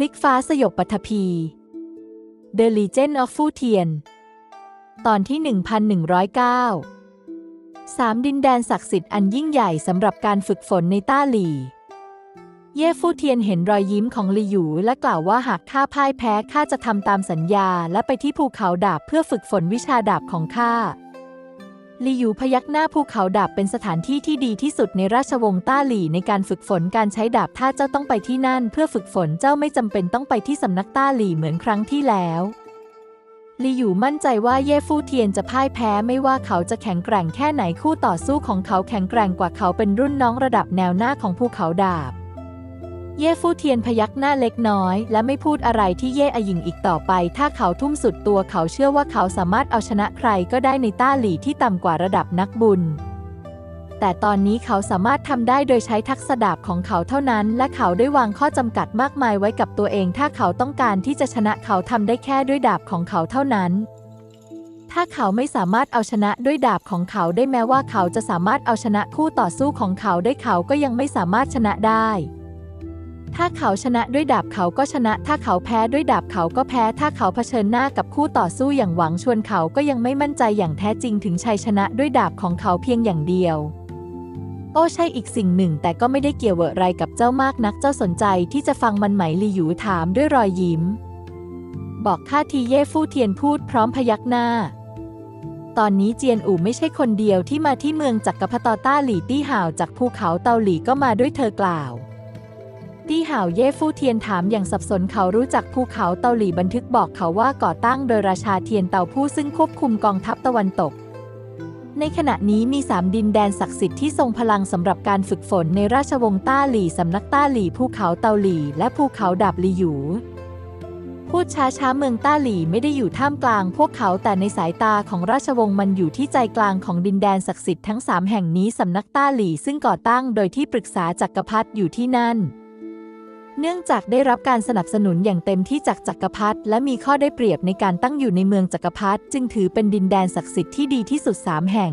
ลิกฟ้าสยบปัทภี The Legend of Fu Tian ตอนที่ 1109สามดินแดนศักดิ์สิทธิ์อันยิ่งใหญ่สำหรับการฝึกฝนในต้าหลี่เย่ฟู่เทียนเห็นรอยยิ้มของลีหยูและกล่าวว่าหากข้าพ่ายแพ้ข้าจะทำตามสัญญาและไปที่ภูเขาดาบเพื่อฝึกฝนวิชาดาบของข้า ลีหยูพยักหน้าภูเขาดาบเป็นสถานที่ที่ดีที่สุดในราชวงศ์ต้าหลี่ในการฝึกฝนการใช้ดาบถ้าเจ้าต้องไปที่นั่น เพื่อฝึกฝนเจ้าไม่จำเป็นต้องไปที่สำนักต้าหลี่เหมือนครั้งที่แล้วลีหยูมั่นใจว่าเย่ฟู่เทียนจะพ่ายแพ้ไม่ว่าเขาจะแข็งแกร่งแค่ไหนคู่ต่อสู้ของเขาแข็งแกร่งกว่าเขาเป็นรุ่นน้องระดับแนวหน้าของภูเขาดาบ เย่ฟู่เทียนพยักหน้าเล็กน้อย และไม่พูดอะไรที่เย่อหยิงอีกต่อไป ถ้าเขาทุ่มสุดตัวเขาเชื่อว่าเขาสามารถเอาชนะใครก็ได้ในต้าหลี่ที่ต่ำกว่าระดับนักบุญ แต่ตอนนี้เขาสามารถทำได้โดยใช้ทักษะดาบของเขาเท่านั้น และเขาได้วางข้อจำกัดมากมายไว้กับตัวเอง ถ้าเขาต้องการที่จะชนะเขาทำได้แค่ด้วยดาบของเขาเท่านั้นถ้าเขาไม่สามารถเอาชนะด้วยดาบของเขาได้แม้ว่าเขาจะสามารถเอาชนะคู่ต่อสู้ของเขาได้เขาก็ยังไม่สามารถชนะได้ ถ้าเขาชนะด้วยดาบเขาก็ชนะ ถ้าเขาแพ้ด้วยดาบเขาก็แพ้ ถ้าเขาเผชิญหน้ากับคู่ต่อสู้อย่างหวังชวนเขาก็ยังไม่มั่นใจอย่างแท้จริงถึงชัยชนะด้วยดาบของเขาเพียงอย่างเดียว โอ้ใช่อีกสิ่งหนึ่ง แต่ก็ไม่ได้เกี่ยวอะไรกับเจ้ามากนักเจ้าสนใจที่จะฟังมันไหมลีหยูถามด้วยรอยยิ้ม บอกข้าทีเย่ฟู่เทียนพูดพร้อมพยักหน้าตอนนี้เจียนอู่ไม่ใช่คนเดียวที่มาที่เมืองจักกรพรรดิต้าหลี่ตี้ห่าวจากภูเขาเตาหลี่ก็มาด้วยเธอกล่าว ตี้ห่าวเย่ฟู่เทียนถามอย่างสับสนเขารู้จักภูเขาเตาหลี่บันทึกบอกเขาว่าก่อตั้งโดยราชาเทียนเตาผู้ซึ่งควบคุมกองทัพตะวันตก ในขณะนี้มีสามดินแดนศักดิ์สิทธิ์ที่ทรงพลังสำหรับการฝึกฝนในราชวงศ์ต้าหลี่สำนักต้าหลี่ภูเขาเตาหลี่ และภูเขาดาบลีหยูพูดช้าช้าเมืองต้าหลี่ไม่ได้อยู่ท่ามกลางพวกเขาแต่ในสายตาของราชวงศ์มันอยู่ที่ใจกลางของดินแดนศักดิ์สิทธิ์ทั้งสามแห่งนี้สำนักต้าหลี่ซึ่งก่อตั้งโดยที่ปรึกษาจักรพรรดิอยู่ที่นั่น เนื่องจากได้รับการสนับสนุนอย่างเต็มที่จากจักรพรรดิและมีข้อได้เปรียบในการตั้งอยู่ในเมืองจักรพรรดิจึงถือเป็นดินแดนศักดิ์สิทธิ์ที่ดีที่สุดสามแห่ง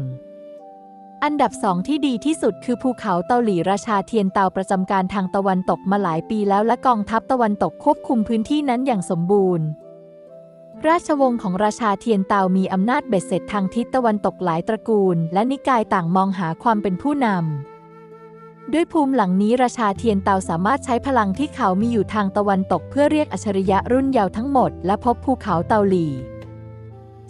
อันดับสองที่ดีที่สุดคือภูเขาเตาหลี่ราชาเทียนเตาประจำการทางตะวันตกมาหลายปีแล้วและกองทัพตะวันตกควบคุมพื้นที่นั้นอย่างสมบูรณ์ ราชวงศ์ของราชาเทียนเตามีอำนาจเบ็ดเสร็จทางทิศตะวันตกหลายตระกูล และนิกายต่างมองหาความเป็นผู้นำ ด้วยภูมิหลังนี้ราชาเทียนเตาสามารถใช้พลังที่เขามีอยู่ทางตะวันตกเพื่อเรียกอัจฉริยะรุ่นเยาว์ทั้งหมด และพบภูเขาเตาหลี่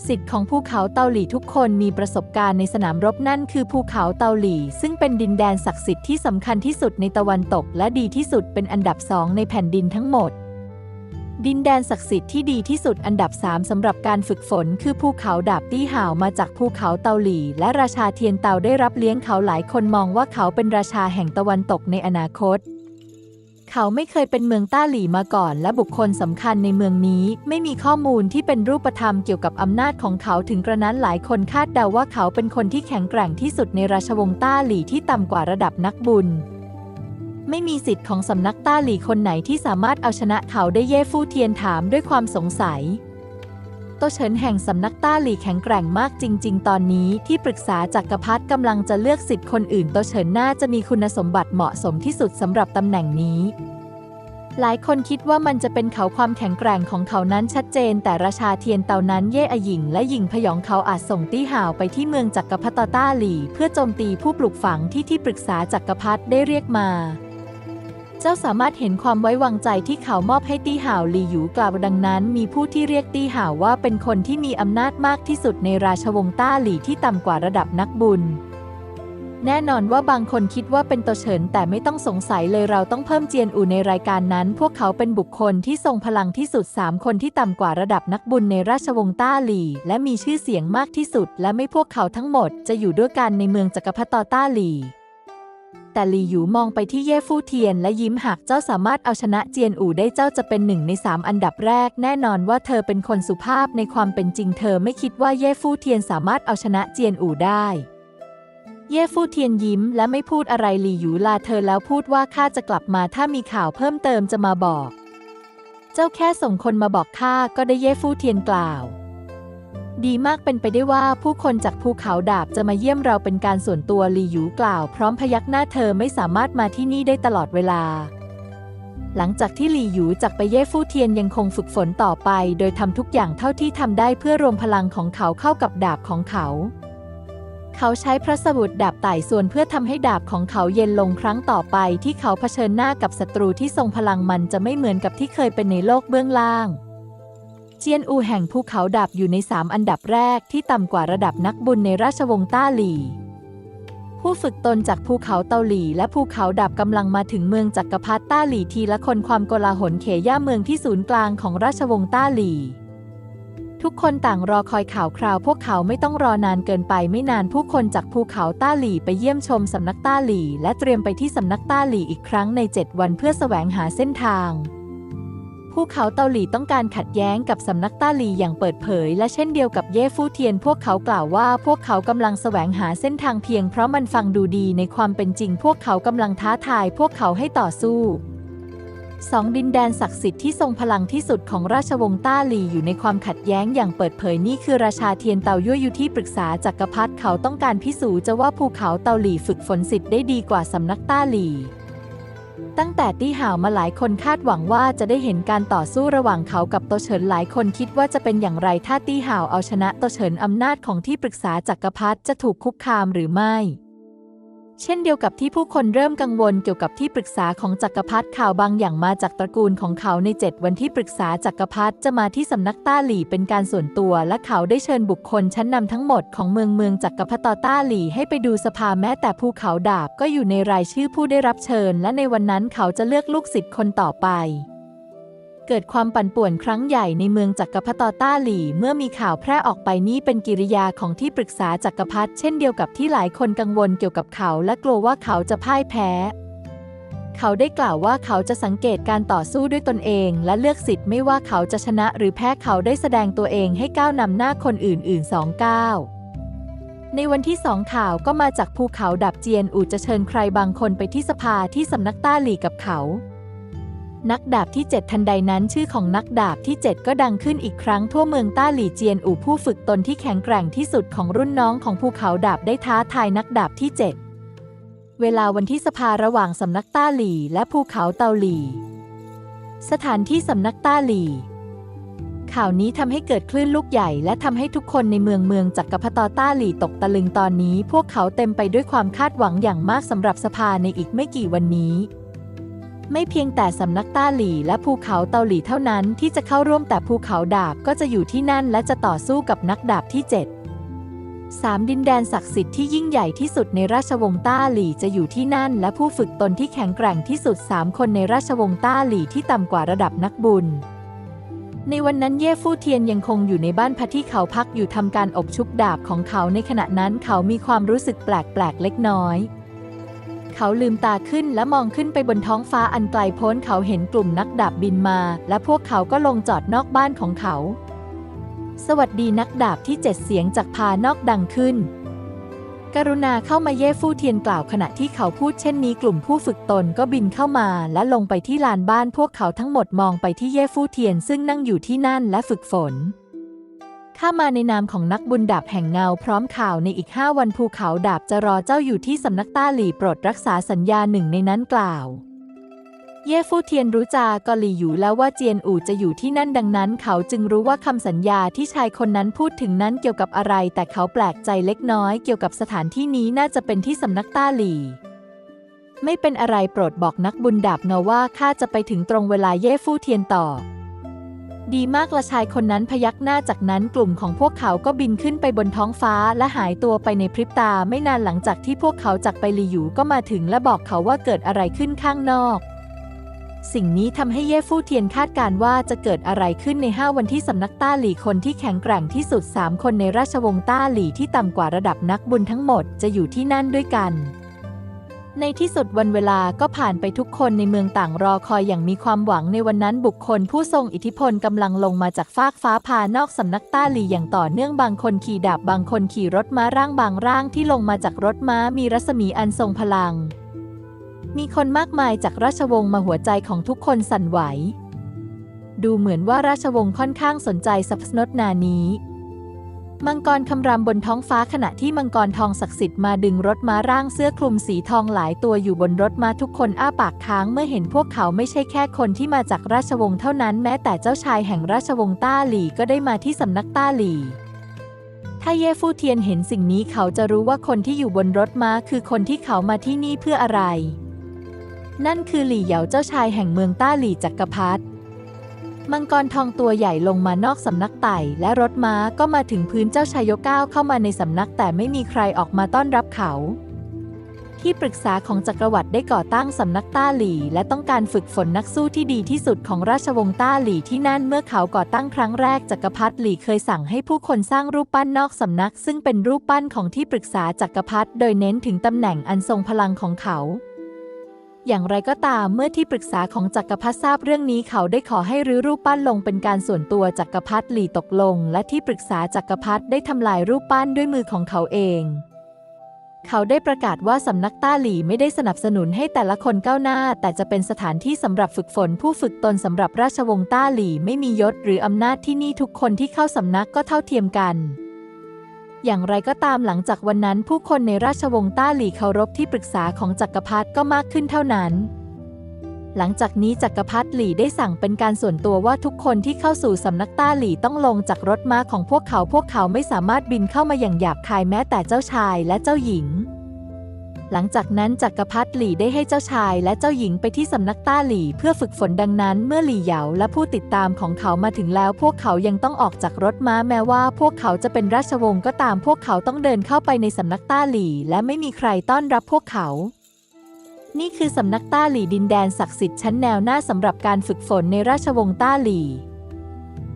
สิทธิ์ของภูเขาเตาหลี่ทุกคนมีประสบการณ์ในสนามรบนั่นคือภูเขาเตาหลี่ซึ่งเป็นดินแดนศักดิ์สิทธิ์ที่สำคัญที่สุดในตะวันตก และดีที่สุดเป็นอันดับสองในแผ่นดินทั้งหมด ดินแดนศักดิ์สิทธิ์ที่ดีที่สุดอันดับสามสำหรับการฝึกฝน คือภูเขาดาบตี้ห่าวมาจากภูเขาเตาหลี่ และราชาเทียนเตาได้รับเลี้ยงเขาหลายคนมองว่าเขาเป็นราชาแห่งตะวันตกในอนาคต เขาไม่เคยเป็นเมืองต้าหลี่มาก่อน และบุคคลสำคัญในเมืองนี้ ไม่มีข้อมูลที่เป็นรูปธรรมเกี่ยวกับอำนาจของเขาถึงกระนั้นหลายคนคาดเดาว่าเขาเป็นคนที่แข็งแกร่งที่สุดในราชวงศ์ต้าหลี่ที่ต่ำกว่าระดับนักบุญ ไม่มีสิทธิ์ของสำนักต้าหลี่คนไหนที่สามารถเอาชนะเขาได้เย่ฟู่เทียนถามด้วยความสงสัยโตเฉินแห่งสำนักต้าหลี่แข็งแกร่งมากจริง ๆ ตอนนี้ที่ปรึกษาจักรพรรดิกำลังจะเลือกสิทธิ์คนอื่นโตเฉินน่าจะมีคุณสมบัติเหมาะสมที่สุดสำหรับตำแหน่งนี้ หลายคนคิดว่ามันจะเป็นเขาความแข็งแกร่งของเขานั้นชัดเจน แต่ราชาเทียนเตานั้นเย่อหยิง และหญิงพยองเขาอาจส่งตี้ห่าวไปที่เมืองจักรพรรดิต้าหลี่ เพื่อโจมตีผู้ปลูกฝังที่ที่ปรึกษาจักรพรรดิได้เรียกมา เจ้าสามารถเห็นความไว้วางใจที่เขามอบให้ตี้ห่าวหลีหยูกล่าวดังนั้น มีผู้ที่เรียกตี้ห่าวว่าเป็นคนที่มีอำนาจมากที่สุดในราชวงศ์ต้าหลี่ที่ต่ำกว่าระดับนักบุญ แน่นอนว่าบางคนคิดว่าเป็นโตเฉินแต่ไม่ต้องสงสัยเลยเราต้องเพิ่มเจียนอู่ในรายการนั้น พวกเขาเป็นบุคคลที่ทรงพลังที่สุด 3 คนที่ต่ำกว่าระดับนักบุญในราชวงศ์ต้าหลี่และมีชื่อเสียงมากที่สุด และไม่พวกเขาทั้งหมดจะอยู่ด้วยกันในเมืองจักรพรรดิต้าหลี่ แต่หลี่หยูมองไปที่เย่ฟู่เทียนและยิ้มหากเจ้าสามารถเอาชนะเจียนอู่ได้เจ้าจะเป็นหนึ่งในสามอันดับแรก แน่นอนว่าเธอเป็นคนสุภาพในความเป็นจริงเธอไม่คิดว่าเย่ฟู่เทียนสามารถเอาชนะเจียนอู่ได้เย่ฟู่เทียนยิ้มและไม่พูดอะไรหลี่หยูลาเธอแล้วพูดว่าข้าจะกลับมาถ้ามีข่าวเพิ่มเติมจะมาบอก เจ้าแค่ส่งคนมาบอกข้าก็ได้เย่ฟู่เทียนกล่าว ดีมากเป็นไปได้ว่าผู้คนจากภูเขาดาบจะมาเยี่ยมเราเป็นการส่วนตัวลีหยูกล่าว พร้อมพยักหน้าเธอไม่สามารถมาที่นี่ได้ตลอดเวลา หลังจากที่หลีหยูจากไปเย่ฟู่เทียนยังคงฝึกฝนต่อไป โดยทำทุกอย่างเท่าที่ทำได้เพื่อรวมพลังของเขาเข้ากับดาบของเขา เขาใช้พระสมุดดาบไต่ส่วนเพื่อทำให้ดาบของเขาเย็นลงครั้งต่อไปที่เขาเผชิญหน้ากับศัตรูที่ทรงพลังมันจะไม่เหมือนกับที่เคยเป็นในโลกเบื้องล่าง เจียนอูแห่งภูเขาดาบอยู่ในสามอันดับแรกที่ต่ำกว่าระดับนักบุญในราชวงศ์ต้าหลี่ ผู้ฝึกตนจากภูเขาเตาหลี่และภูเขาดาบกำลังมาถึงเมืองจักรพรรดิต้าหลี่ทีละคนความโกลาหลเขย่าเมืองที่ศูนย์กลางของราชวงศ์ต้าหลี่ทุกคนต่างรอคอยข่าวคราว พวกเขาไม่ต้องรอนานเกินไปไม่นานผู้คนจากภูเขาต้าหลี่ไปเยี่ยมชมสำนักต้าหลี่ และเตรียมไปที่สำนักต้าหลี่อีกครั้งใน 7 วันเพื่อแสวงหาเส้นทาง ภูเขาเตาหลีต้องการขัดแย้งกับสำนักต้าหลีอย่างเปิดเผย และเช่นเดียวกับเย่ฟู่เทียน พวกเขากล่าวว่าพวกเขากำลังแสวงหาเส้นทางเพียงเพราะมันฟังดูดีในความเป็นจริง พวกเขากำลังท้าทาย พวกเขาให้ต่อสู้สองดินแดนศักดิ์สิทธิ์ที่ทรงพลังที่สุดของราชวงศ์ต้าหลีอยู่ในความขัดแย้งอย่างเปิดเผยนี่คือราชาเทียนเตายั่วยุที่ปรึกษาจักรพรรดิเขาต้องการพิสูจน์จะว่าภูเขาเตาหลีฝึกฝนสิทธิ์ได้ดีกว่าสำนักต้าหลี ตั้งแต่ตี้ห่าวมาหลายคนคาดหวังว่าจะได้เห็นการต่อสู้ระหว่างเขากับโตเฉินหลายคนคิดว่าจะเป็นอย่างไรถ้าตี้ห่าวเอาชนะโตเฉินอำนาจของที่ปรึกษาจักรพรรดิจะถูกคุกคามหรือไม่ เช่นเดียวกับที่ผู้คนเริ่มกังวลเกี่ยวกับที่ปรึกษาของจักรพรรดิข่าวบางอย่างมาจากตระกูลของเขาใน 7 วันที่ปรึกษาจักรพรรดิจะมาที่สำนักต้าหลี่เป็นการส่วนตัว และเขาได้เชิญบุคคลชั้นนำทั้งหมดของเมืองเมืองจักรพรรดิต้าหลี่ให้ไปดูสภาแม้แต่ภูเขาดาบก็อยู่ในรายชื่อผู้ได้รับเชิญ และในวันนั้นเขาจะเลือกลูกศิษย์คนต่อไป เกิดความปั่นป่วนครั้งใหญ่ในเมืองจักรพรรดิต้าหลี่ เมื่อมีข่าวแพร่ออกไปนี่เป็นกิริยาของที่ปรึกษาจักรพรรดิเช่นเดียวกับที่หลายคนกังวลเกี่ยวกับเขา และกลัวว่าเขาจะพ่ายแพ้ เขาได้กล่าวว่าเขาจะสังเกตการต่อสู้ด้วยตนเอง และเลือกสิทธิ์ไม่ว่าเขาจะชนะหรือแพ้เขาได้แสดงตัวเองให้ก้าวนำหน้าคนอื่นๆสองก้าวในวันที่สองข่าวก็มาจากภูเขาดับเจียนอูจะเชิญใครบางคนไปที่สภาที่สำนักต้าหลี่กับเขา นักดาบที่ 7 ทันใดนั้นชื่อของนักดาบที่ 7 ก็ดังขึ้นอีกครั้งทั่วเมืองต้าหลี่เจียนอู่ผู้ฝึกตนที่แข็งแกร่งที่สุดของรุ่นน้องของภูเขาดาบได้ท้าทายนักดาบที่ 7 เวลาวันที่สภาระหว่างสำนักต้าหลี่และภูเขาเตาหลี่ สถานที่สำนักต้าหลี่ ข่าวนี้ทำให้เกิดคลื่นลูกใหญ่ และทำให้ทุกคนในเมืองเมืองจักรพรรดิต้าหลี่ตกตะลึงตอนนี้ พวกเขาเต็มไปด้วยความคาดหวังอย่างมากสำหรับสภาในอีกไม่กี่วันนี้ ไม่เพียงแต่สำนักต้าหลี่และภูเขาเตาหลี่เท่านั้นที่จะเข้าร่วมแต่ภูเขาดาบก็จะอยู่ที่นั่นและจะต่อสู้กับนักดาบที่7สามดินแดนศักดิ์สิทธิ์ที่ยิ่งใหญ่ที่สุดในราชวงศ์ต้าหลี่จะอยู่ที่นั่น และผู้ฝึกตนที่แข็งแกร่งที่สุด 3 คนในราชวงศ์ต้าหลี่ที่ต่ำกว่าระดับนักบุญ ในวันนั้นเย่ฟู่เทียนยังคงอยู่ในบ้านพักที่เขาพักอยู่ทำการอบชุบดาบของเขาในขณะนั้นเขามีความรู้สึกแปลกๆเล็กน้อย เขาลืมตาขึ้นและมองขึ้นไปบนท้องฟ้าอันไกลโพ้นเขาเห็นกลุ่มนักดาบบินมา และพวกเขาก็ลงจอดนอกบ้านของเขา สวัสดีนักดาบที่เจ็ดเสียงจากพานอกดังขึ้น กรุณาเข้ามาเย่ฟู่เทียนกล่าวขณะที่เขาพูดเช่นนี้กลุ่มผู้ฝึกตนก็บินเข้ามาและลงไปที่ลานบ้านพวกเขาทั้งหมดมองไปที่เย่ฟู่เทียนซึ่งนั่งอยู่ที่นั่นและฝึกฝน ข้ามาในนามของนักบุญดาบแห่งเงาพร้อมข่าวในอีกห้าวันภูเขาดาบจะรอเจ้าอยู่ที่สำนักต้าหลี่โปรดรักษาสัญญาหนึ่งในนั้นกล่าว เย่ฟู่เทียนรู้จากอหลี่อยู่แล้วว่าเจียนอู่จะอยู่ที่นั่นดังนั้น เขาจึงรู้ว่าคำสัญญาที่ชายคนนั้นพูดถึงนั้นเกี่ยวกับอะไร แต่เขาแปลกใจเล็กน้อยเกี่ยวกับสถานที่นี้น่าจะเป็นที่สำนักต้าหลี่ไม่เป็นอะไรโปรดบอกนักบุญดาบเงาว่าข้าจะไปถึงตรงเวลาเย่ฟู่เทียนตอบ ดีมากละชายคนนั้นพยักหน้าจากนั้นกลุ่มของพวกเขาก็บินขึ้นไปบนท้องฟ้าและหายตัวไปในพริบตาไม่นานหลังจากที่พวกเขาจากไปลีหยูก็มาถึงและบอกเขาว่าเกิดอะไรขึ้นข้างนอก สิ่งนี้ทำให้เย่ฟู่เทียนคาดการณ์ว่าจะเกิดอะไรขึ้นใน 5 วันที่สำนักต้าหลี่คนที่แข็งแกร่งที่สุด 3 คนในราชวงศ์ต้าหลี่ที่ต่ำกว่าระดับนักบุญทั้งหมดจะอยู่ที่นั่นด้วยกัน ในที่สุดวันเวลาก็ผ่านไปทุกคนในเมืองต่างรอคอยอย่างมีความหวังในวันนั้นบุคคลผู้ทรงอิทธิพลกำลังลงมาจากฟากฟ้าพานอกสำนักต้าหลีอย่างต่อเนื่องบางคนขี่ดาบบางคนขี่รถม้าร่างบางร่างที่ลงมาจากรถม้ามีรัศมีอันทรงพลัง มีคนมากมายจากราชวงศ์มาหัวใจของทุกคนสั่นไหว ดูเหมือนว่าราชวงศ์ค่อนข้างสนใจสัพสนตนานี้ มังกรคำรามบนท้องฟ้าขณะที่มังกรทองศักดิ์สิทธิ์มาดึงรถม้าร่างเสื้อคลุมสีทองหลายตัวอยู่บนรถม้าทุกคนอ้าปากค้างเมื่อเห็นพวกเขาไม่ใช่แค่คนที่มาจากราชวงศ์เท่านั้นแม้แต่เจ้าชายแห่งราชวงศ์ต้าหลี่ก็ได้มาที่สำนักต้าหลี่ถ้าเย่ฟู่เทียนเห็นสิ่งนี้เขาจะรู้ว่าคนที่อยู่บนรถม้าคือคนที่เขามาที่นี่เพื่ออะไร นั่นคือหลี่เหยาเจ้าชายแห่งเมืองต้าหลี่จักรพรรดิ มังกรทองตัวใหญ่ลงมานอกสำนักไต่ และรถม้าก็มาถึงพื้นเจ้าชายโยกก้าวเข้ามาในสำนักแต่ไม่มีใครออกมาต้อนรับเขา ที่ปรึกษาของจักรวรรดิได้ก่อตั้งสำนักต้าหลี่ และต้องการฝึกฝนนักสู้ที่ดีที่สุดของราชวงศ์ต้าหลี่ที่นั่นเมื่อเขาก่อตั้งครั้งแรกจักรพรรดิหลี่เคยสั่งให้ผู้คนสร้างรูปปั้นนอกสำนัก ซึ่งเป็นรูปปั้นของที่ปรึกษาจักรพรรดิโดยเน้นถึงตำแหน่งอันทรงพลังของเขา อย่างไรก็ตามเมื่อที่ปรึกษาของจักรพรรดิทราบเรื่องนี้เขาได้ขอให้รื้อรูปปั้นลงเป็นการส่วนตัวจักรพรรดิหลี่ตกลง และที่ปรึกษาจักรพรรดิได้ทำลายรูปปั้นด้วยมือของเขาเองเขาได้ประกาศว่าสำนักต้าหลี่ไม่ได้สนับสนุนให้แต่ละคนก้าวหน้า แต่จะเป็นสถานที่สำหรับฝึกฝนผู้ฝึกตนสำหรับราชวงศ์ต้าหลี่ไม่มียศหรืออำนาจที่นี่ทุกคนที่เข้าสำนักก็เท่าเทียมกัน อย่างไรก็ตามหลังจากวันนั้น ผู้คนในราชวงศ์ต้าหลี่เคารพที่ปรึกษาของจักรพรรดิก็มากขึ้นเท่านั้น หลังจากนี้จักรพรรดิหลี่ได้สั่งเป็นการส่วนตัวว่าทุกคนที่เข้าสู่สำนักต้าหลี่ต้องลงจากรถม้าของพวกเขาพวกเขาไม่สามารถบินเข้ามาอย่างหยาบคายแม้แต่เจ้าชายและเจ้าหญิง หลังจากนั้นจักรพรรดิหลี่ได้ให้เจ้าชายและเจ้าหญิงไปที่สำนักต้าหลี่เพื่อฝึกฝนดังนั้นเมื่อหลี่เหยาและผู้ติดตามของเขามาถึงแล้ว พวกเขายังต้องออกจากรถม้าแม้ว่า พวกเขาจะเป็นราชวงศ์ก็ตามพวกเขาต้องเดินเข้าไปในสำนักต้าหลี่ และไม่มีใครต้อนรับพวกเขานี่คือสำนักต้าหลี่ดินแดนศักดิ์สิทธิ์ชั้นแนวหน้าสำหรับการฝึกฝนในราชวงศ์ต้าหลี่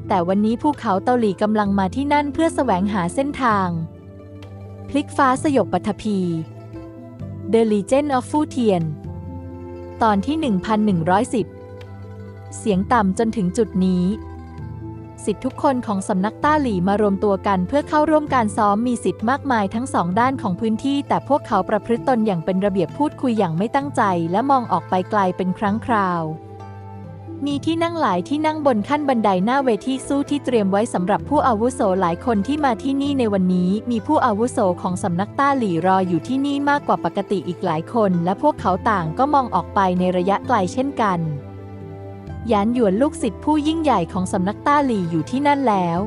แต่วันนี้ภูเขาเตาหลี่กำลังมาที่นั่นเพื่อแสวงหาเส้นทาง พลิกฟ้าสยบปัทภี The Legend of Fu Tian ตอนที่ 1110 เสียงต่ำจนถึงจุดนี้ สิทธิ์ทุกคนของสำนักต้าหลี่มารวมตัวกันเพื่อเข้าร่วมการซ้อมมีสิทธิ์มากมายทั้งสองด้านของพื้นที่ แต่พวกเขาประพฤติตนอย่างเป็นระเบียบพูดคุยอย่างไม่ตั้งใจ และมองออกไปไกลเป็นครั้งคราว มีที่นั่งหลายที่นั่งบนขั้นบันไดหน้าเวทีสู้ที่เตรียมไว้สำหรับผู้อาวุโสหลายคนที่มาที่นี่ในวันนี้ มีผู้อาวุโสของสำนักต้าหลี่รออยู่ที่นี่มากกว่าปกติอีกหลายคน และพวกเขาต่างก็มองออกไปในระยะไกลเช่นกัน หยานหยวนลูกศิษย์ผู้ยิ่งใหญ่ของสำนักต้าหลี่อยู่ที่นั่นแล้ว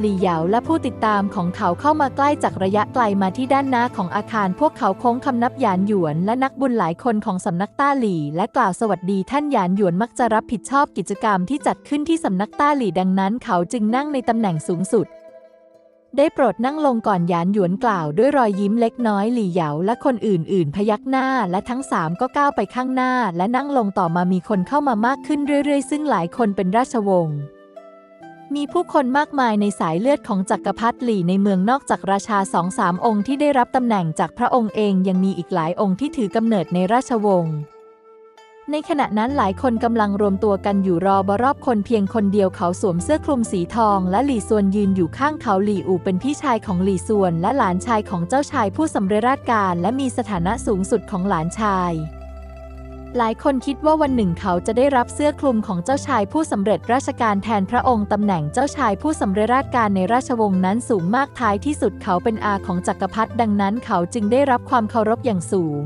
หลี่เหยาและผู้ติดตามของเขาเข้ามาใกล้จากระยะไกลมาที่ด้านหน้าของอาคาร พวกเขาโค้งคำนับหยานหยวนและนักบุญหลายคนของสำนักต้าหลี่ และกล่าวสวัสดีท่านหยานหยวนมักจะรับผิดชอบกิจกรรมที่จัดขึ้นที่สำนักต้าหลี่ดังนั้น เขาจึงนั่งในตำแหน่งสูงสุด ได้โปรดนั่งลงก่อนหยานหยวนกล่าวด้วยรอยยิ้มเล็กน้อยหลี่เหยาและคนอื่น ๆ พยักหน้าและทั้งสามก็ก้าวไปข้างหน้า และนั่งลงต่อมามีคนเข้ามามากขึ้นเรื่อย ๆ ซึ่งหลายคนเป็นราชวงศ์ มีผู้คนมากมายในสายเลือดของจักรพรรดิหลี่ในเมืองนอกจากราชาสองสามองค์ที่ได้รับตำแหน่งจากพระองค์เองยังมีอีกหลายองค์ที่ถือกำเนิดในราชวงศ์ในขณะนั้นหลายคนกำลังรวมตัวกันอยู่รอบรอบคนเพียงคนเดียวเขาสวมเสื้อคลุมสีทอง และหลี่ซวนยืนอยู่ข้างเขาหลี่อูเป็นพี่ชายของหลี่ซวน และหลานชายของเจ้าชายผู้สำเร็จราชการ และมีสถานะสูงสุดของหลานชาย หลายคนคิดว่าวันหนึ่งเขาจะได้รับเสื้อคลุมของเจ้าชายผู้สำเร็จราชการแทนพระองค์ตำแหน่งเจ้าชายผู้สำเร็จราชการในราชวงศ์นั้นสูงมากท้ายที่สุดเขาเป็นอาของจักรพรรดิดังนั้นเขาจึงได้รับความเคารพอย่างสูง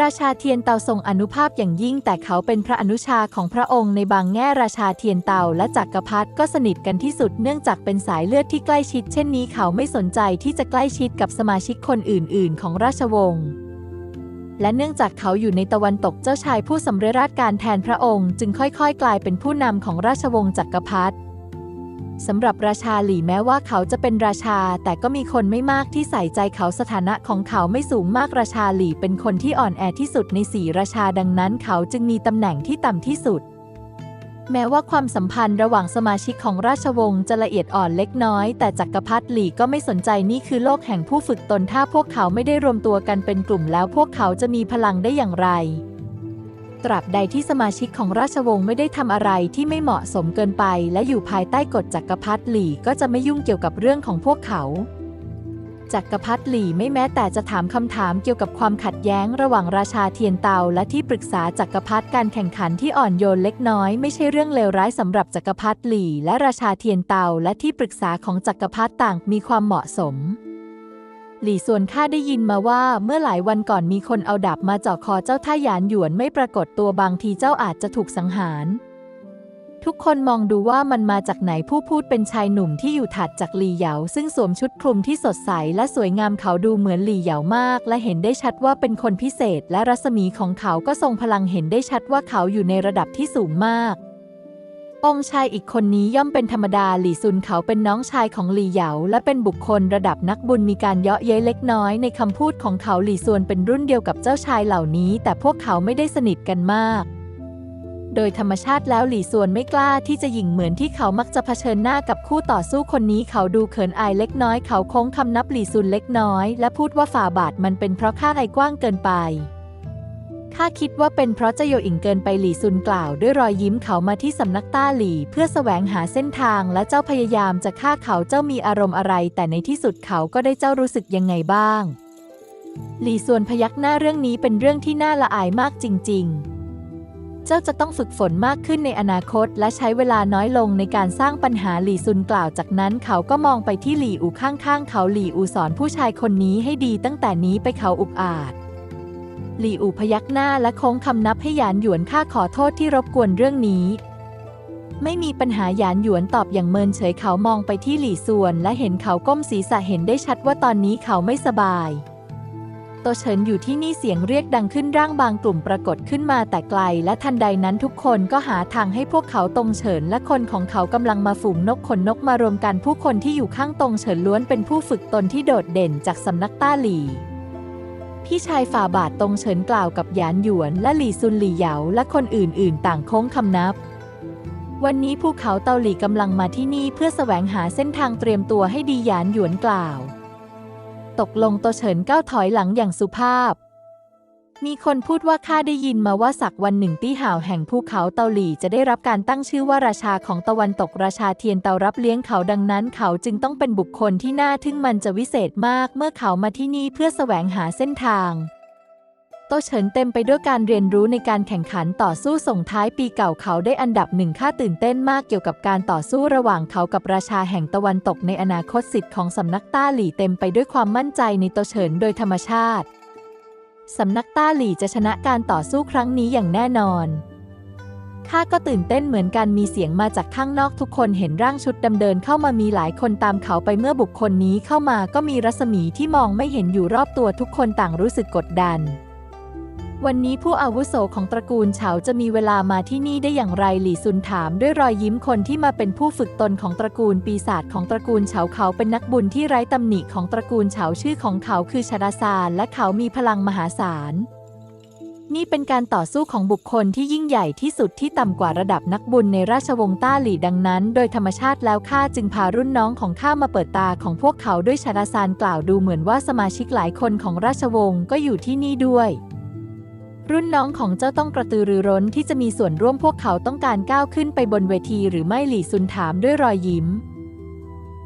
ราชาเทียนเตาทรงอนุภาพอย่างยิ่งแต่เขาเป็นพระอนุชาของพระองค์ในบางแง่ราชาเทียนเตาและจักรพรรดิก็สนิทกันที่สุดเนื่องจากเป็นสายเลือดที่ใกล้ชิด เช่นนี้เขาไม่สนใจที่จะใกล้ชิดกับสมาชิกคนอื่น ๆ ของราชวงศ์ และเนื่องจากเขาอยู่ในตะวันตกเจ้าชายผู้สำเร็จราชการแทนพระองค์ จึงค่อยๆ กลายเป็นผู้นำของราชวงศ์จักรพรรดิสำหรับราชาหลี่แม้ว่าเขาจะเป็นราชา แต่ก็มีคนไม่มากที่ใส่ใจเขาสถานะของเขาไม่สูงมากราชาหลี่เป็นคนที่อ่อนแอที่สุดในสี่ราชาดังนั้น เขาจึงมีตำแหน่งที่ต่ำที่สุด แม้ว่าความสัมพันธ์ระหว่างสมาชิกของราชวงศ์จะละเอียดอ่อนเล็กน้อย แต่จักรพรรดิหลี่ก็ไม่สนใจนี่คือโลกแห่งผู้ฝึกตนถ้าพวกเขาไม่ได้รวมตัวกันเป็นกลุ่มแล้วพวกเขาจะมีพลังได้อย่างไร ตราบใดที่สมาชิกของราชวงศ์ไม่ได้ทำอะไรที่ไม่เหมาะสมเกินไป และอยู่ภายใต้กฎจักรพรรดิหลี่ก็จะไม่ยุ่งเกี่ยวกับเรื่องของพวกเขา จักรพรรดิหลี่ไม่แม้แต่จะถามคำถามเกี่ยวกับความขัดแย้งระหว่างราชาเทียนเตาและที่ปรึกษาจักรพรรดิการแข่งขันที่อ่อนโยนเล็กน้อย ไม่ใช่เรื่องเลวร้ายสำหรับจักรพรรดิหลี่และราชาเทียนเตาและที่ปรึกษาของจักรพรรดิต่างมีความเหมาะสมหลี่ส่วนข้าได้ยินมาว่าเมื่อหลายวันก่อนมีคนเอาดาบมาเจาะคอเจ้าท่าหยานหยวนไม่ปรากฏตัวบางทีเจ้าอาจจะถูกสังหาร ทุกคนมองดูว่ามันมาจากไหนผู้พูดเป็นชายหนุ่มที่อยู่ถัดจากหลี่เหยา ซึ่งสวมชุดคลุมที่สดใสและสวยงามเขาดูเหมือนหลี่เหยามาก และเห็นได้ชัดว่าเป็นคนพิเศษ และรัศมีของเขาก็ทรงพลังเห็นได้ชัดว่าเขาอยู่ในระดับที่สูงมาก องค์ชายอีกคนนี้ย่อมเป็นธรรมดาหลี่ซุนเขาเป็นน้องชายของหลี่เหยา และเป็นบุคคลระดับนักบุญมีการเยาะเย้ยเล็กน้อยในคำพูดของเขาหลี่ซวนเป็นรุ่นเดียวกับเจ้าชายเหล่านี้ แต่พวกเขาไม่ได้สนิทกันมาก โดยธรรมชาติแล้วหลี่ซวนไม่กล้าที่จะหยิ่งเหมือนที่เขามักจะเผชิญหน้ากับคู่ต่อสู้คนนี้เขาดูเขินอายเล็กน้อยเขาโค้งคำนับหลี่ซุนเล็กน้อย และพูดว่าฝ่าบาทมันเป็นเพราะข้าไอกว้างเกินไปข้าคิดว่าเป็นเพราะเจะโยอิงเกินไปหลี่ซุนกล่าว ด้วยรอยยิ้มเขามาที่สำนักต้าหลี่ เพื่อแสวงหาเส้นทางและเจ้าพยายามจะฆ่าเขาเจ้ามีอารมณ์อะไร แต่ในที่สุดเขาก็ได้เจ้ารู้สึกยังไงบ้าง หลี่ส่วนพยักหน้าเรื่องนี้เป็นเรื่องที่น่าละอายมากจริง ๆ เจ้าจะต้องฝึกฝนมากขึ้นในอนาคต และใช้เวลาน้อยลงในการสร้างปัญหาหลี่ซุนกล่าวจากนั้นเขาก็มองไปที่หลี่อูข้างๆ เขาหลี่อูสอนผู้ชายคนนี้ให้ดีตั้งแต่นี้ไปเขาอุกอาจหลี่อูพยักหน้าและโค้งคำนับให้หยานหยวนข้าขอโทษที่รบกวนเรื่องนี้ ไม่มีปัญหาหยานหยวนตอบอย่างเมินเฉยเขามองไปที่หลี่ส่วน และเห็นเขาก้มศีรษะเห็นได้ชัดว่าตอนนี้เขาไม่สบาย โตเฉินอยู่ที่นี่เสียงเรียกดังขึ้นร่างบางกลุ่มปรากฏขึ้นมาแต่ไกล และทันใดนั้นทุกคนก็หาทางให้พวกเขาตรงเฉินและคนของเขากำลังมาฝูงนกขนนกมารวมกันผู้คนที่อยู่ข้างตรงเฉินล้วนเป็นผู้ฝึกตนที่โดดเด่นจากสำนักต้าหลี่พี่ชายฝ่าบาทตรงเฉินกล่าวกับหยานหยวนและหลี่ซุนหลี่เหยาและคนอื่นๆ ต่างโค้งคำนับ วันนี้ภูเขาเตาหลี่กำลังมาที่นี่เพื่อแสวงหาเส้นทางเตรียมตัวให้ดีหยานหยวนกล่าว ตกลงโตเฉินก้าวถอยหลังอย่างสุภาพ มีคนพูดว่าข้าได้ยินมาว่าสักวันหนึ่งตี้ห่าวแห่งภูเขาเตาหลี่จะได้รับการตั้งชื่อว่าราชาของตะวันตกราชาเทียนเตารับเลี้ยงเขาดังนั้น เขาจึงต้องเป็นบุคคลที่น่าทึ่งมันจะวิเศษมากเมื่อเขามาที่นี่เพื่อแสวงหาเส้นทาง โตเฉินเต็มไปด้วยการเรียนรู้ในการแข่งขันต่อสู้ส่งท้ายปีเก่าเขาได้อันดับหนึ่งค่าตื่นเต้นมากเกี่ยวกับการต่อสู้ระหว่างเขากับราชาแห่งตะวันตกในอนาคตสิทธิ์ของสำนักต้าหลี่เต็มไปด้วยความมั่นใจในโตเฉินโดยธรรมชาติ สำนักต้าหลี่จะชนะการต่อสู้ครั้งนี้อย่างแน่นอนข้าก็ตื่นเต้นเหมือนกันมีเสียงมาจากข้างนอกทุกคนเห็นร่างชุดดำเดินเข้ามามีหลายคนตามเขาไปเมื่อบุคคลนี้เข้ามาก็มีรัศมีที่มองไม่เห็นอยู่รอบตัวทุกคนต่างรู้สึกกดดัน วันนี้ผู้อาวุโสของตระกูลเฉาจะมีเวลามาที่นี่ได้อย่างไรหลี่ซุนถามด้วยรอยยิ้มคนที่มาเป็นผู้ฝึกตนของตระกูลปีศาจของตระกูลเฉาเขาเป็นนักบุญที่ไร้ตำหนิของตระกูลเฉาชื่อของเขาคือชาดาซานและเขามีพลังมหาศาล นี่เป็นการต่อสู้ของบุคคลที่ยิ่งใหญ่ที่สุดที่ต่ำกว่าระดับนักบุญในราชวงศ์ต้าหลี่ดังนั้น โดยธรรมชาติแล้วข้าจึงพารุ่นน้องของข้ามาเปิดตาของพวกเขาด้วยชาดาซานกล่าวดูเหมือนว่าสมาชิกหลายคนของราชวงศ์ก็อยู่ที่นี่ด้วย รุ่นน้องของเจ้าต้องกระตือรือร้นที่จะมีส่วนร่วมพวกเขาต้องการก้าวขึ้นไปบนเวทีหรือไม่หลี่ซุนถามด้วยรอยยิ้ม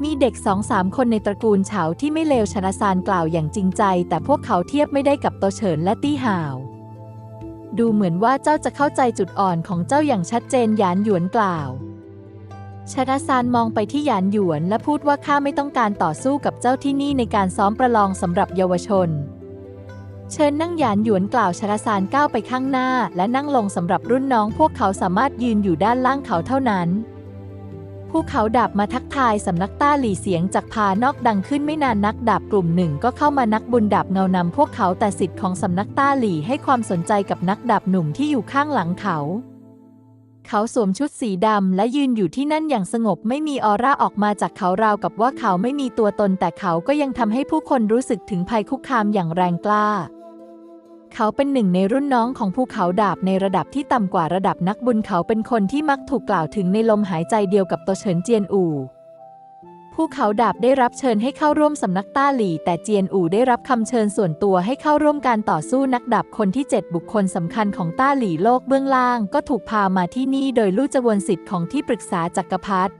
มีเด็กสองสามคนในตระกูลเฉาที่ไม่เลวชนะซานกล่าวอย่างจริงใจ แต่พวกเขาเทียบไม่ได้กับโตเฉินและตี้ห่าว ดูเหมือนว่าเจ้าจะเข้าใจจุดอ่อนของเจ้าอย่างชัดเจนหยานหยวนกล่าวชนะซานมองไปที่หยานหยวนและพูดว่าข้าไม่ต้องการต่อสู้กับเจ้าที่นี่ในการซ้อมประลองสำหรับเยาวชน เชิญนั่งหยานหยวนกล่าวชนะซานก้าวไปข้างหน้า และนั่งลงสำหรับรุ่นน้องพวกเขาสามารถยืนอยู่ด้านล่างเขาเท่านั้น ภูเขาดาบมาทักทายสำนักต้าหลี่เสียงจากพานอกดังขึ้นไม่นานนักดาบกลุ่มหนึ่งก็เข้ามานักบุญดาบเงานำพวกเขาแต่สิทธิ์ของสำนักต้าหลี่ให้ความสนใจกับนักดาบหนุ่มที่อยู่ข้างหลังเขา เขาสวมชุดสีดำและยืนอยู่ที่นั่นอย่างสงบไม่มีออร่าออกมาจากเขาราวกับว่าเขาไม่มีตัวตน แต่เขาก็ยังทำให้ผู้คนรู้สึกถึงภัยคุกคามอย่างแรงกล้า เขาเป็นหนึ่งในรุ่นน้องของภูเขาดาบในระดับที่ต่ำกว่าระดับนักบุญเขาเป็นคนที่มักถูกกล่าวถึงในลมหายใจเดียวกับตัวเฉินเจียนอู่ ภูเขาดาบได้รับเชิญให้เข้าร่วมสำนักต้าหลี่ แต่เจียนอู่ได้รับคำเชิญส่วนตัวให้เข้าร่วมการต่อสู้นักดาบคนที่ 7 บุคคลสำคัญของต้าหลี่โลกเบื้องล่าง ก็ถูกพามาที่นี่โดยลู่จวนสิทธิ์ของที่ปรึกษาจักรพรรดิ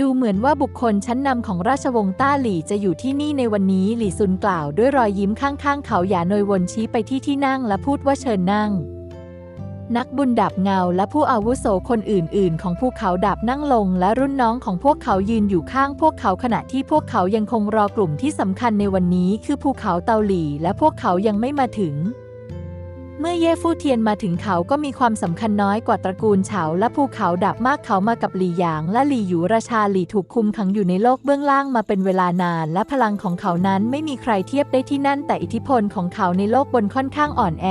ดูเหมือนว่าบุคคลชั้นนำของราชวงศ์ต้าหลี่จะอยู่ที่นี่ในวันนี้หลี่ซุนกล่าวด้วยรอยยิ้มข้างๆ เขาหยาโนยวนชี้ไปที่ที่นั่งและพูดว่าเชิญนั่ง นักบุญดาบเงาและผู้อาวุโสคนอื่น ๆ ของภูเขาดาบนั่งลง และรุ่นน้องของพวกเขายืนอยู่ข้างพวกเขาขณะที่พวกเขายังคงรอกลุ่มที่สำคัญในวันนี้ คือภูเขาเตาหลี่ และพวกเขายังไม่มาถึง เมื่อเย่ฟู่เทียนมาถึงเขาก็มีความสำคัญน้อยกว่าตระกูลเฉาและภูเขาดับมากเขามากับหลี่หยาง และหลี่หยูราชาหลี่ถูกคุมขังอยู่ในโลกเบื้องล่างมาเป็นเวลานาน และพลังของเขานั้นไม่มีใครเทียบได้ที่นั่นแต่อิทธิพลของเขาในโลกบนค่อนข้างอ่อนแอ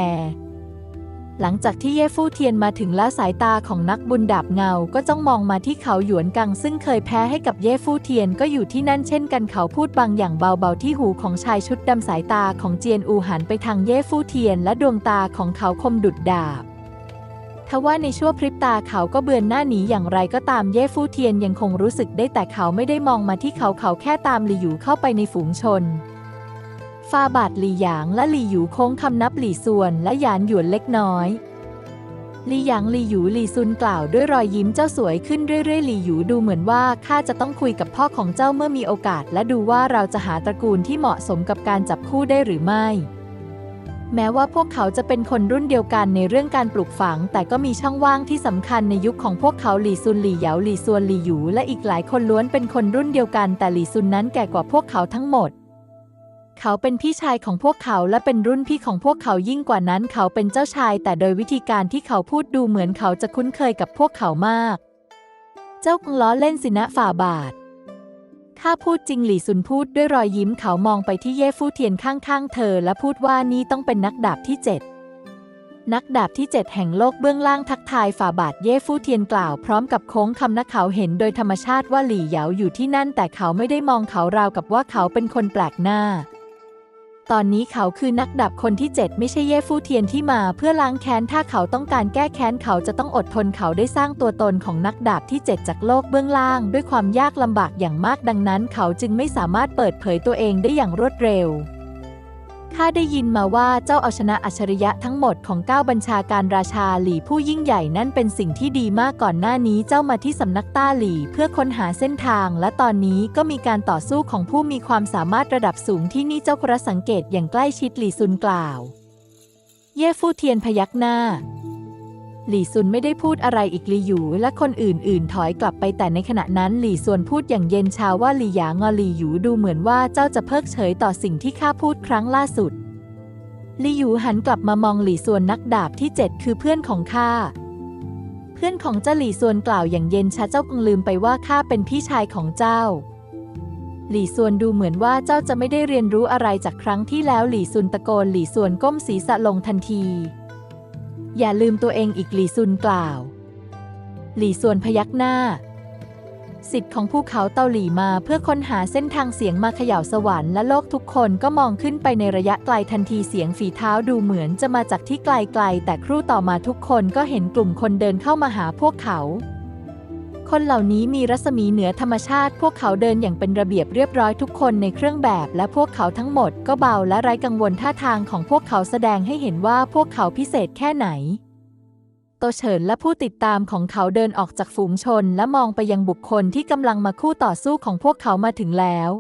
หลังจากที่เย่ฟู่เทียนมาถึงแล้วสายตาของนักบุญดาบเงา ก็จ้องมองมาที่เขาหยวนกัง ซึ่งเคยแพ้ให้กับเย่ฟู่เทียนก็อยู่ที่นั่นเช่นกันเขาพูดบางอย่างเบาๆที่หูของชายชุดดำสายตาของเจียนอูหันไปทางเย่ฟู่เทียน และดวงตาของเขาคมดุดดาบทว่าในชั่วพริบตาเขาก็เบือนหน้าหนีอย่างไรก็ตามเย่ฟู่เทียนยังคงรู้สึกได้แต่เขาไม่ได้มองมาที่เขาเขาแค่ตามหลี่หยูเข้าไปในฝูงชน ฟาบาทหลี่หยางและหลี่หยูโค้งคำนับหลี่ส่วนและหยานหยวนเล็กน้อยหลี่หยางหลี่หยูหลี่ซุนกล่าวด้วยรอยยิ้มเจ้าสวยขึ้นเรื่อยๆหลี่หยูดูเหมือนว่าข้าจะต้องคุยกับพ่อของเจ้าเมื่อมีโอกาส และดูว่าเราจะหาตระกูลที่เหมาะสมกับการจับคู่ได้หรือไม่ แม้ว่าพวกเขาจะเป็นคนรุ่นเดียวกันในเรื่องการปลูกฝัง แต่ก็มีช่องว่างที่สำคัญในยุคของพวกเขาหลี่ซุนหลี่เหยาหลี่ซวนหลี่หยูและอีกหลายคนล้วนเป็นคนรุ่นเดียวกัน แต่หลี่ซุนนั้นแก่กว่าพวกเขาทั้งหมด เขาเป็นพี่ชายของพวกเขาและเป็นรุ่นพี่ของพวกเขายิ่งกว่านั้นเขาเป็นเจ้าชาย แต่โดยวิธีการที่เขาพูดดูเหมือนเขาจะคุ้นเคยกับพวกเขามาก เจ้าคงล้อเล่นสินะฝ่าบาทข้าพูดจริงหลี่ซุนพูดด้วยรอยยิ้มเขามองไปที่เย่ฟู่เทียนข้างๆ เธอ และพูดว่านี่ต้องเป็นนักดาบที่เจ็ดนักดาบที่เจ็ดแห่งโลกเบื้องล่างทักทายฝ่าบาทเย่ฟู่เทียนกล่าวพร้อมกับโค้งคำนักเขาเห็นโดยธรรมชาติว่าหลี่เหยาอยู่ที่นั่นแต่เขาไม่ได้มองเขาราวกับว่าเขาเป็นคนแปลกหน้า ตอนนี้เขาคือนักดาบคนที่ 7 ไม่ใช่เย่ฟู่เทียนที่มาเพื่อล้างแค้น ถ้าเขาต้องการแก้แค้นเขาจะต้องอดทนเขาได้สร้างตัวตนของนักดาบที่ 7 จากโลกเบื้องล่าง ด้วยความยากลำบากอย่างมากดังนั้น เขาจึงไม่สามารถเปิดเผยตัวเองได้อย่างรวดเร็ว ข้าได้ยินมาว่าเจ้าเอาชนะอัจฉริยะทั้งหมดของเก้าบัญชาการราชาหลี่ผู้ยิ่งใหญ่นั่นเป็นสิ่งที่ดีมากก่อนหน้านี้เจ้ามาที่สำนักต้าหลี่เพื่อค้นหาเส้นทาง และตอนนี้ก็มีการต่อสู้ของผู้มีความสามารถระดับสูงที่นี่เจ้าครสังเกตอย่างใกล้ชิดหลี่ซุนกล่าว เย่ฟู่เทียนพยักหน้า หลี่ซุนไม่ได้พูดอะไรอีกหลี่หยูและคนอื่นๆ ถอยกลับไปแต่ในขณะนั้นหลี่ซวนพูดอย่างเย็นชาว่าหลี่หยางอหลี่หยูดูเหมือนว่าเจ้าจะเพิกเฉยต่อสิ่งที่ข้าพูดครั้งล่าสุดหลี่หยูหันกลับมามองหลี่ซวนนักดาบที่เจ็ดคือเพื่อนของข้าเพื่อนของเจ้าหลี่ซวนกล่าวอย่างเย็นชาเจ้าคงลืมไปว่าข้าเป็นพี่ชายของเจ้าหลี่ซวนดูเหมือนว่าเจ้าจะไม่ได้เรียนรู้อะไรจากครั้งที่แล้วหลี่ซุนตะโกนหลี่ซวนก้มศีรษะลงทันที อย่าลืมตัวเองอีกหลี่ซุนกล่าว หลี่ซวนพยักหน้า สิทธิ์ของภูเขาเตาหลี่มาเพื่อค้นหาเส้นทางเสียงมาเขย่าสวรรค์และโลกทุกคนก็มองขึ้นไปในระยะไกลทันทีเสียงฝีเท้าดูเหมือนจะมาจากที่ไกลๆ แต่ครู่ต่อมาทุกคนก็เห็นกลุ่มคนเดินเข้ามาหาพวกเขา คนเหล่านี้มีรัศมีเหนือธรรมชาติ พวกเขาเดินอย่างเป็นระเบียบเรียบร้อยทุกคนในเครื่องแบบ และพวกเขาทั้งหมดก็เบาและไร้กังวลท่าทางของพวกเขาแสดงให้เห็นว่าพวกเขาพิเศษแค่ไหน โตเฉินและผู้ติดตามของเขาเดินออกจากฝูงชน และมองไปยังบุคคลที่กำลังมาคู่ต่อสู้ของพวกเขามาถึงแล้ว